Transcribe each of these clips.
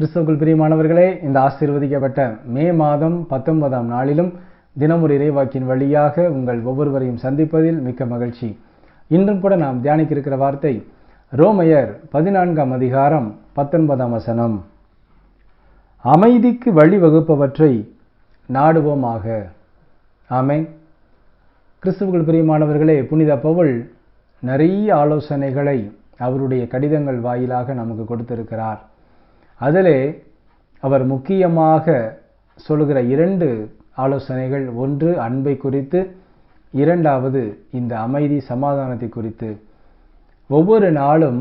கிறிஸ்தவர்கள் பிரியமானவர்களே இந்த ஆசீர்வதிக்கப்பட்ட மே மாதம் பத்தொன்பதாம் நாளிலும் தினமொரு இறைவாக்கின் வழியாக உங்கள் ஒவ்வொருவரையும் சந்திப்பதில் மிக்க மகிழ்ச்சி. இன்றும் கூட நாம் தியானிக்க இருக்கிற வார்த்தை ரோமையர் பதினான்காம் அதிகாரம் பத்தொன்பதாம் வசனம். அமைதிக்கு வழிவகுப்பவற்றை நாடுவோமாக. ஆமை கிறிஸ்துவுக்குள் பிரியமானவர்களே புனித பவுல் நிறைய ஆலோசனைகளை அவருடைய கடிதங்கள் வாயிலாக நமக்கு கொடுத்திருக்கிறார். அதிலே அவர் முக்கியமாக சொல்லுகிற இரண்டு ஆலோசனைகள். ஒன்று அன்பை குறித்து. இரண்டாவது இந்த அமைதி சமாதானத்தை குறித்து. ஒவ்வொரு நாளும்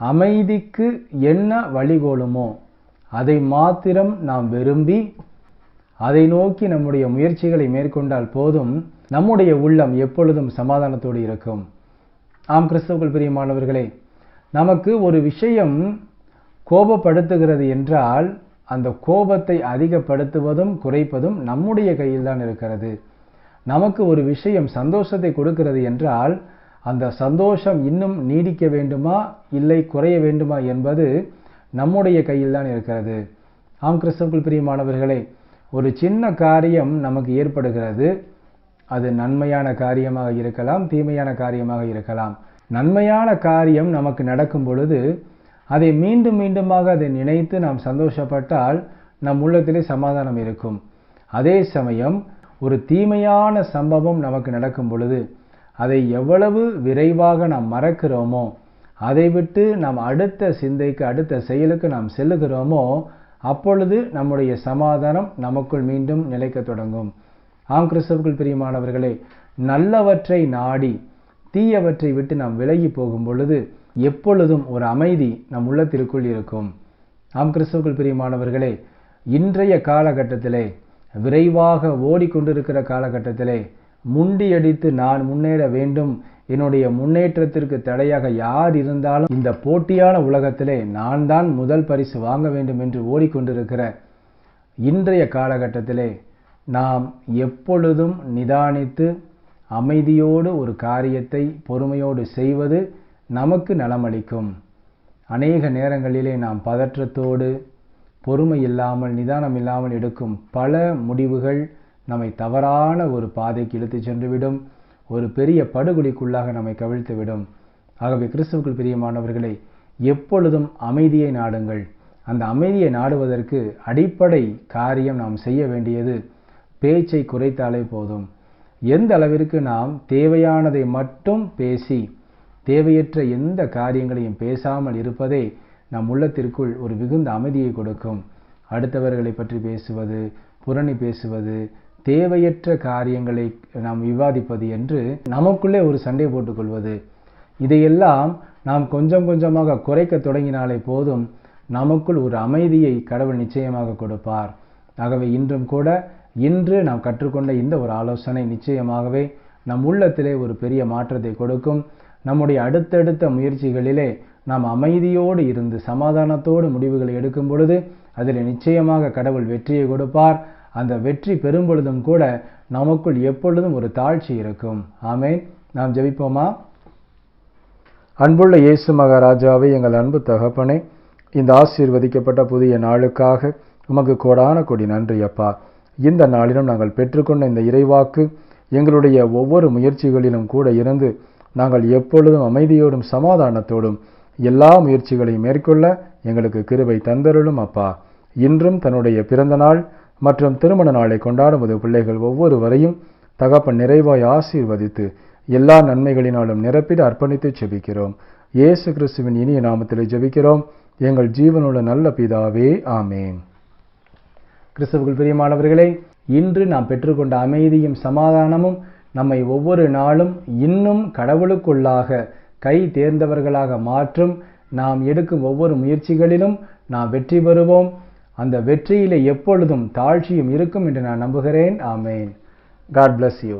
அமைதிக்கு என்ன வழிகோலுமோ அதை மாத்திரம் நாம் விரும்பி அதை நோக்கி நம்முடைய முயற்சிகளை மேற்கொண்டால் போதும் நம்முடைய உள்ளம் எப்பொழுதும் சமாதானத்தோடு இருக்கும். ஆம் கிறிஸ்தவர்கள் பிரியமானவர்களே நமக்கு ஒரு விஷயம் கோபப்படுத்துகிறது என்றால் அந்த கோபத்தை அதிகப்படுத்துவதும் குறைப்பதும் நம்முடைய கையில் தான் இருக்கிறது. நமக்கு ஒரு விஷயம் சந்தோஷத்தை கொடுக்கிறது என்றால் அந்த சந்தோஷம் இன்னும் நீடிக்க வேண்டுமா இல்லை குறைய வேண்டுமா என்பது நம்முடைய கையில் தான் இருக்கிறது. ஆம் கிறிஸ்தவர்கள் பிரியமானவர்களே ஒரு சின்ன காரியம் நமக்கு ஏற்படுகிறது. அது நன்மையான காரியமாக இருக்கலாம் தீமையான காரியமாக இருக்கலாம். நன்மையான காரியம் நமக்கு நடக்கும் பொழுது அதை மீண்டும் மீண்டுமாக அதை நினைத்து நாம் சந்தோஷப்பட்டால் நம் உள்ளத்திலே சமாதானம் இருக்கும். அதே சமயம் ஒரு தீமையான சம்பவம் நமக்கு நடக்கும் பொழுது அதை எவ்வளவு விரைவாக நாம் மறக்கிறோமோ அதை விட்டு நாம் அடுத்த சிந்தைக்கு அடுத்த செயலுக்கு நாம் செல்லுகிறோமோ அப்பொழுது நம்முடைய சமாதானம் நமக்குள் மீண்டும் நிலைக்க தொடங்கும். ஆம் கிறிஸ்தவர்கள் பிரியமானவர்களே நல்லவற்றை நாடி தீயவற்றை விட்டு நாம் விலகி போகும் பொழுது எப்பொழுதும் ஒரு அமைதி நம் உள்ளத்திற்குள் இருக்கும். நாம் கிறிஸ்தவர்கள் பிரியமானவர்களே இன்றைய காலகட்டத்திலே விரைவாக ஓடிக்கொண்டிருக்கிற காலகட்டத்திலே முண்டியடித்து நான் முன்னேற வேண்டும் என்னுடைய முன்னேற்றத்திற்கு தடையாக யார் இருந்தாலும் இந்த போட்டியான உலகத்திலே நான் தான் முதல் பரிசு வாங்க வேண்டும் என்று ஓடிக்கொண்டிருக்கிற இன்றைய காலகட்டத்திலே நாம் எப்பொழுதும் நிதானித்து அமைதியோடு ஒரு காரியத்தை பொறுமையோடு செய்வது நமக்கு நலமளிக்கும். அநேக நேரங்களிலே நாம் பதற்றத்தோடு பொறுமை இல்லாமல் நிதானம் இல்லாமல் எடுக்கும் பல முடிவுகள் நம்மை தவறான ஒரு பாதைக்கு இழுத்து சென்றுவிடும். ஒரு பெரிய படுகொலிக்குள்ளாக நம்மை கவிழ்த்துவிடும். ஆகவே கிறிஸ்துவுக்குள் பிரியமானவர்களை எப்பொழுதும் அமைதியை நாடுங்கள். அந்த அமைதியை நாடுவதற்கு அடிப்படை காரியம் நாம் செய்ய வேண்டியது பேச்சை குறைத்தாலே போதும். எந்த அளவிற்கு நாம் தேவையானதை மட்டும் பேசி தேவையற்ற எந்த காரியங்களையும் பேசாமல் இருப்பதே நம் உள்ளத்திற்குள் ஒரு மிகுந்த அமைதியை கொடுக்கும். அடுத்தவர்களை பற்றி பேசுவது புரணி பேசுவது தேவையற்ற காரியங்களை நாம் விவாதிப்பது என்று நமக்குள்ளே ஒரு சண்டை போட்டுக்கொள்வது. இதையெல்லாம் நாம் கொஞ்சம் கொஞ்சமாக குறைக்க தொடங்கினாலே போதும் நமக்குள் ஒரு அமைதியை கடவுள் நிச்சயமாக கொடுப்பார். ஆகவே இன்றும் கூட இன்று நாம் கற்றுக்கொண்ட இந்த ஒரு ஆலோசனை நிச்சயமாகவே நம் உள்ளத்திலே ஒரு பெரிய மாற்றத்தை கொடுக்கும். நம்முடைய அடுத்தடுத்த முயற்சிகளிலே நாம் அமைதியோடு இருந்து சமாதானத்தோடு முடிவுகளை எடுக்கும் பொழுது அதில் நிச்சயமாக கடவுள் வெற்றியை கொடுப்பார். அந்த வெற்றி பெறும் பொழுதும் கூட நமக்குள் எப்பொழுதும் ஒரு தாழ்ச்சி இருக்கும். ஆமேன். நாம் ஜெபிப்போமா? அன்புள்ள இயேசு மகாராஜாவை எங்கள் அன்பு தகப்பனே இந்த ஆசீர்வதிக்கப்பட்ட புதிய நாளுக்காக உமக்கு கோடான கொடி நன்றி அப்பா. இந்த நாளிலும் நாங்கள் பெற்றுக்கொண்ட இந்த இறைவாக்கு எங்களுடைய ஒவ்வொரு முயற்சிகளிலும் கூட இருந்து நாங்கள் எப்பொழுதும் அமைதியோடும் சமாதானத்தோடும் எல்லா முயற்சிகளையும் மேற்கொள்ள எங்களுக்கு கிருபை தந்தருளும் அப்பா. இன்றும் தன்னுடைய பிறந்த நாள் மற்றும் திருமண நாளை கொண்டாடுவது பிள்ளைகள் ஒவ்வொருவரையும் தகப்பன் நிறைவாய் ஆசீர்வதித்து எல்லா நன்மைகளினாலும் நிரப்பிட அர்ப்பணித்து ஜெபிக்கிறோம் இயேசு கிறிஸ்துவின் இனிய நாமத்தில் ஜெபிக்கிறோம். எங்கள் ஜீவனுள்ள நல்ல பிதாவே ஆமேன். கிறிஸ்தவர்கள் பிரியமானவர்களே இன்று நாம் பெற்றுக்கொண்ட அமைதியும் சமாதானமும் நம்மை ஒவ்வொரு நாளும் இன்னும் கடவுளுக்குள்ளாக கை தேர்ந்தவர்களாக மாற்றும் நாம் எடுக்கும் ஒவ்வொரு முயற்சிகளிலும் நாம் வெற்றி பெறுவோம். அந்த வெற்றியிலே எப்பொழுதும் தாழ்ச்சியும் இருக்கும் என்று நான் நம்புகிறேன். ஆமேன். God bless you